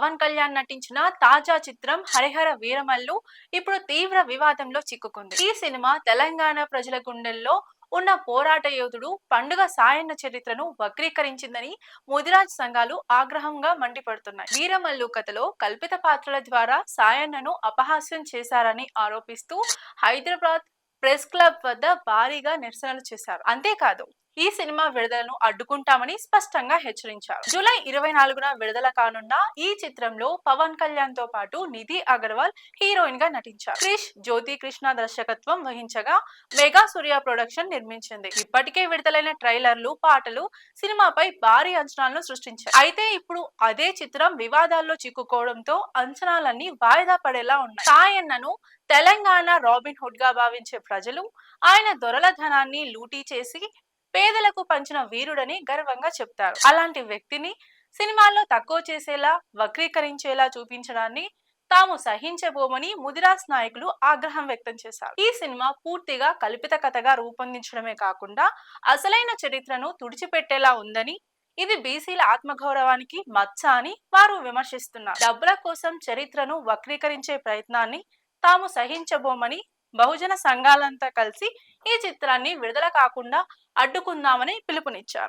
పవన్ కళ్యాణ్ నటించిన తాజా చిత్రం హరిహర వీరమల్లు ఇప్పుడు తీవ్ర వివాదంలో చిక్కుకుంది. ఈ సినిమా తెలంగాణ ప్రజల గుండెల్లో ఉన్న పోరాట యోధుడు పండుగ సాయన్న చరిత్రను వక్రీకరించిందని ముదిరాజ్ సంఘాలు ఆగ్రహంగా మండిపడుతున్నాయి. వీరమల్లు కథలో కల్పిత పాత్రల ద్వారా సాయన్నను అపహాస్యం చేశారని ఆరోపిస్తూ హైదరాబాద్ ప్రెస్ క్లబ్ వద్ద భారీగా నిరసనలు చేశారు. అంతేకాదు ఈ సినిమా విడుదలను అడ్డుకుంటామని స్పష్టంగా హెచ్చరించారు. జూలై ఇరవై నాలుగున విడుదల కానున్న ఈ చిత్రంలో పవన్ కళ్యాణ్తో పాటు నిధి అగర్వాల్ హీరోయిన్గా నటించారు. క్రిష్ జ్యోతి కృష్ణ దర్శకత్వం వహించగా మెగా సూర్య ప్రొడక్షన్ నిర్మించింది. ఇప్పటికే విడుదలైన ట్రైలర్లు పాటలు సినిమాపై భారీ అంచనాలను సృష్టించాయి. అయితే ఇప్పుడు అదే చిత్రం వివాదాల్లో చిక్కుకోవడంతో అంచనాలన్నీ వాయిదా పడేలా ఉన్నాయి. సాయన్నను తెలంగాణ రాబిన్ హుడ్గా భావించే ప్రజలు ఆయన దొరల ధనాన్ని లూటీ చేసి పేదలకు పంచిన వీరుడని గర్వంగా చెప్తారు. అలాంటి వ్యక్తిని సినిమాల్లో తక్కువ చేసేలా వక్రీకరించేలా చూపించడాన్ని తాము సహించబోమని ముదిరాజ్ నాయకులు ఆగ్రహం వ్యక్తం చేశారు. ఈ సినిమా పూర్తిగా కల్పిత కథగా రూపొందించడమే కాకుండా అసలైన చరిత్రను తుడిచిపెట్టేలా ఉందని ఇది బీసీల ఆత్మగౌరవానికి మచ్చ అని వారు విమర్శిస్తున్నారు. డబ్బుల కోసం చరిత్రను వక్రీకరించే ప్రయత్నాన్ని తాము సహించబోమని బహుజన సంఘాలంతా కలిసి ఈ చిత్రాన్ని విడుదల కాకుండా అడ్డుకుందామని పిలుపునిచ్చారు.